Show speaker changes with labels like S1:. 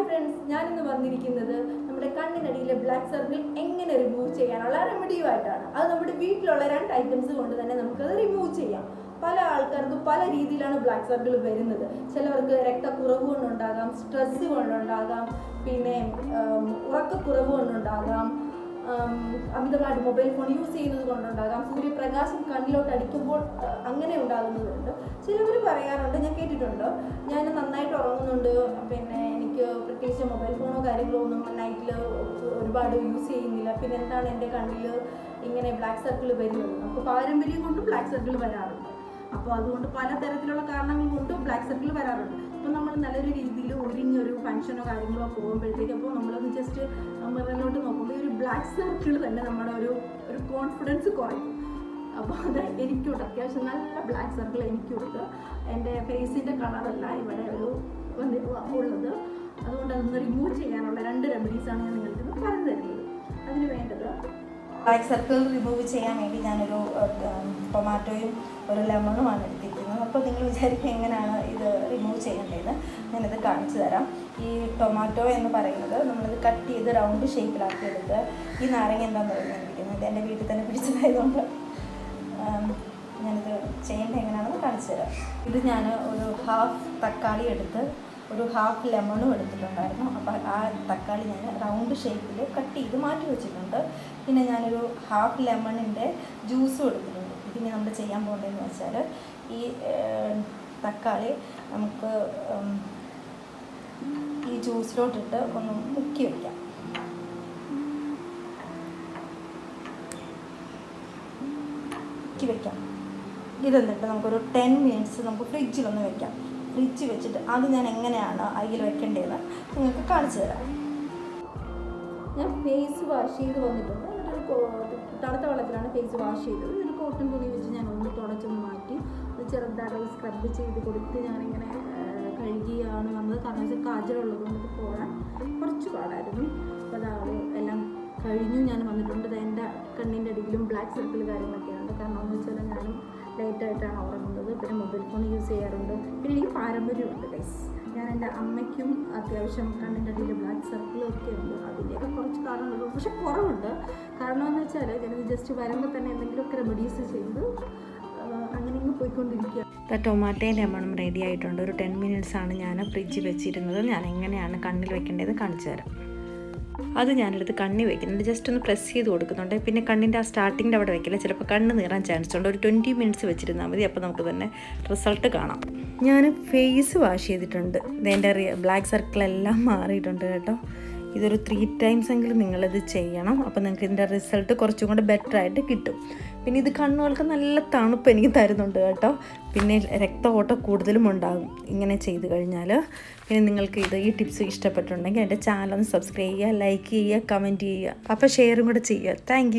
S1: Hi friends ഞാനിന്ന് വന്നിരിക്കുന്നത് നമ്മുടെ കണ്ണിനടിയിലെ ബ്ലാക്ക് സർക്കിൾ എങ്ങനെ റിമൂവ് ചെയ്യാനുള്ള റെമഡിയുമായിട്ടാണ് അത് നമ്മുടെ വീട്ടിലുള്ള രണ്ട് ഐറ്റംസ് കൊണ്ട് തന്നെ നമുക്കത് റിമൂവ് ചെയ്യാം. പല ആൾക്കാർക്കും പല രീതിയിലാണ് ബ്ലാക്ക് സർക്കിൾ വരുന്നത്. ചിലവർക്ക് രക്തക്കുറവ് കൊണ്ടുണ്ടാകാം സ്ട്രെസ് കൊണ്ടുണ്ടാകാം പിന്നെ ഉറക്കക്കുറവ് കൊണ്ടുണ്ടാകാം അമിതമായിട്ട് മൊബൈൽ ഫോൺ യൂസ് ചെയ്യുന്നത് കൊണ്ടുണ്ടാകാം. സൂര്യപ്രകാശം കണ്ണിലോട്ട് അടിക്കുമ്പോൾ അങ്ങനെ ഉണ്ടാകുന്നതുണ്ട്. ചിലവർ പറയാറുണ്ട് ഞാൻ കേട്ടിട്ടുണ്ട്. ഞാൻ നന്നായിട്ട് ഉറങ്ങുന്നുണ്ട്. പിന്നെ എനിക്ക് പ്രത്യേകിച്ച് മൊബൈൽ ഫോണോ കാര്യങ്ങളോ ഒന്നും നൈറ്റിൽ ഒരുപാട് യൂസ് ചെയ്യുന്നില്ല. പിന്നെ എന്താണ് എന്റെ കണ്ണിൽ ഇങ്ങനെ ബ്ലാക്ക് സർക്കിൾ വരുന്നത്? നമുക്ക് പാരമ്പര്യം കൊണ്ട് ബ്ലാക്ക് സർക്കിൾ വരാറുണ്ട്. അപ്പോൾ അതുകൊണ്ട് പലതരത്തിലുള്ള കാരണങ്ങൾ കൊണ്ട് ബ്ലാക്ക് സർക്കിൾ വരാറുണ്ട്. അപ്പോൾ നമ്മൾ നല്ലൊരു രീതിയിൽ ഒരുങ്ങിയൊരു ഫംഗ്ഷനോ കാര്യങ്ങളോ പോകുമ്പോഴത്തേക്ക് അപ്പോൾ നമ്മളൊന്ന് ജസ്റ്റ് മിററിലോട്ട് നോക്കുമ്പോൾ ഒരു ബ്ലാക്ക് സർക്കിൾ തന്നെ നമ്മുടെ ഒരു ഒരു കോൺഫിഡൻസ് കുറയും. അപ്പോൾ അത് എനിക്കുണ്ട് അത്യാവശ്യം നല്ല ബ്ലാക്ക് സർക്കിൾ എനിക്കുണ്ട് എന്റെ ഫേസിന്റെ കളറല്ല ഇവിടെ ഒരു ഉള്ളത്. അതുകൊണ്ട് അതൊന്ന് റിമൂവ് ചെയ്യാനുള്ള രണ്ട് റെമഡീസാണ് ഞാൻ നിങ്ങൾക്ക് പറഞ്ഞു തരുന്നത് അതിന് വേണ്ടത്
S2: ബ്ലാക്ക് സർക്കിൾ റിമൂവ് ചെയ്യാൻ വേണ്ടി ഞാനൊരു ടൊമാറ്റോയും ഒരു ലെമണുമാണ് എടുത്തിരിക്കുന്നത്. അപ്പോൾ നിങ്ങൾ വിചാരിക്കുക എങ്ങനെയാണ് ഇത് റിമൂവ് ചെയ്യേണ്ടത് ഞാനിത് കാണിച്ചു തരാം. ഈ ടൊമാറ്റോ എന്ന് പറയുന്നത് നമ്മളിത് കട്ട് ചെയ്ത് റൗണ്ട് ഷേപ്പിലാക്കി എടുത്ത് ഈ നാരങ്ങ എന്താണെന്ന് പറഞ്ഞിരിക്കുന്നത് ഇത് എന്റെ വീട്ടിൽ തന്നെ പിടിച്ചതായതുകൊണ്ട്. ഞാനിത് ചെയ്യേണ്ടത് എങ്ങനെയാണെന്ന് കാണിച്ചു തരാം. ഇത് ഞാൻ ഒരു ഹാഫ് തക്കാളി എടുത്ത് ഒരു ഹാഫ് ലെമണും എടുത്തിട്ടുണ്ടായിരുന്നു. അപ്പോൾ ആ തക്കാളി ഞാൻ റൗണ്ട് ഷേപ്പിൽ കട്ട് ചെയ്ത് മാറ്റി വെച്ചിട്ടുണ്ട്. പിന്നെ ഞാനൊരു ഹാഫ് ലെമണിന്റെ ജ്യൂസും എടുത്തിട്ടുണ്ട്. പിന്നെ നമ്മൾ ചെയ്യാൻ പോകേണ്ടതെന്ന് വെച്ചാൽ ഈ തക്കാളി നമുക്ക് ഈ ജ്യൂസിലോട്ടിട്ട് ഒന്ന് മുക്കി വയ്ക്കാം മുക്കി വയ്ക്കാം ഇതെന്നിട്ട് നമുക്കൊരു ടെൻ മിനിറ്റ്സ് നമുക്ക് ഫ്രിഡ്ജിലൊന്ന് വെക്കാം. ഫ്രിഡ്ജ് വെച്ചിട്ട് അത് ഞാൻ എങ്ങനെയാണ് അയിൽ വെക്കേണ്ടതെന്ന് നിങ്ങൾക്ക് കാണിച്ചു തരാം.
S1: ഞാൻ ഫേസ് വാഷ് ചെയ്ത് വന്നിട്ടുണ്ട്. തണുത്ത വെള്ളത്തിലാണ് ഫേസ് വാഷ് ചെയ്തത്. ഒരു കോട്ടൺ തുണി വെച്ച് ഞാൻ ഒന്ന് തുടച്ചൊന്ന് മാറ്റി. അത് ചെറുതായിട്ട് സ്ക്രബ് ചെയ്ത് കൊടുത്ത് ഞാനിങ്ങനെ കഴുകിയാണ് വന്നത്. കാരണം വെച്ചാൽ കാജലുള്ളത് കൊണ്ട് പോകാൻ കുറച്ച് പാടായിരുന്നു. അപ്പോൾ അതാണ് എല്ലാം കഴിഞ്ഞു. ഞാൻ വന്നിട്ടുണ്ട്. എന്റെ കണ്ണിന്റെ അടിയിലും ബ്ലാക്ക് സർക്കിൾ കാര്യങ്ങളൊക്കെയാണ്. കാരണം എന്ന് വെച്ചാൽ ഞാനും ലേറ്റായിട്ടാണ് ഉറങ്ങുന്നത് പിന്നെ മൊബൈൽ ഫോൺ യൂസ് ചെയ്യാറുണ്ട്. പിന്നെ എനിക്ക് പാരമ്പര്യമുണ്ട് ഗൈസ് ഞാൻ എന്റെ അമ്മയ്ക്കും അത്യാവശ്യം കണ്ണിന്റെ അടിയിൽ ബ്ലാക്ക് സർക്കിളൊക്കെ ഉണ്ട്. അതിന്റെയൊക്കെ കുറച്ച് കാരണങ്ങളുണ്ട്. പക്ഷെ കുറവുണ്ട്. കാരണം എന്ന് വെച്ചാൽ ഞാൻ ജസ്റ്റ് വരുമ്പോൾ തന്നെ എന്തെങ്കിലുമൊക്കെ റെമഡീസ് ചെയ്ത് അങ്ങനെ ഇങ്ങ് പോയിക്കൊണ്ടിരിക്കുക
S2: ടൊമാറ്റോയും ലെമണും റെഡി ആയിട്ടുണ്ട്. ഒരു ടെൻ മിനിറ്റ്സ് ആണ് ഞാൻ ഫ്രിഡ്ജിൽ വെച്ചിരുന്നത്. ഞാൻ എങ്ങനെയാണ് കണ്ണിൽ വെക്കേണ്ടത് കാണിച്ചു തരാം. അത് ഞാനെടുത്ത് കണ്ണി വയ്ക്കുന്നുണ്ട് ജസ്റ്റ് ഒന്ന് പ്രസ് ചെയ്ത് കൊടുക്കുന്നുണ്ട്. പിന്നെ കണ്ണിന്റെ ആ സ്റ്റാർട്ടിങ്ങിന്റെ അവിടെ വയ്ക്കില്ല ചിലപ്പോൾ കണ്ണ് നീറാൻ ചാൻസ് ഉണ്ട്. ഒരു ട്വന്റി മിനിറ്റ്സ് വെച്ചിരുന്നാൽ മതി. അപ്പോൾ നമുക്ക് തന്നെ റിസൾട്ട് കാണാം. ഞാൻ ഫേസ് വാഷ് ചെയ്തിട്ടുണ്ട്. ഇതെന്റെ ബ്ലാക്ക് സർക്കിളെല്ലാം മാറിയിട്ടുണ്ട് കേട്ടോ. ഇതൊരു ത്രീ ടൈംസ് എങ്കിലും നിങ്ങളിത് ചെയ്യണം. അപ്പോൾ നിങ്ങൾക്ക് ഇതിന്റെ റിസൾട്ട് കുറച്ചും കൂടെ ബെറ്റർ ആയിട്ട് കിട്ടും. പിന്നെ ഇത് കണ്ണുകൾക്ക് നല്ല തണുപ്പ് എനിക്ക് തരുന്നുണ്ട് കേട്ടോ. പിന്നെ രക്തഓട്ടം കൂടുതലും ഉണ്ടാകും ഇങ്ങനെ ചെയ്ത് കഴിഞ്ഞാൽ പിന്നെ നിങ്ങൾക്ക് ഇത് ഈ ടിപ്സ് ഇഷ്ടപ്പെട്ടിട്ടുണ്ടെങ്കിൽ എന്റെ ചാനൽ ഒന്ന് സബ്സ്ക്രൈബ് ചെയ്യുക ലൈക്ക് ചെയ്യുക കമന്റ് ചെയ്യുക അപ്പോൾ ഷെയറും കൂടെ ചെയ്യുക. താങ്ക്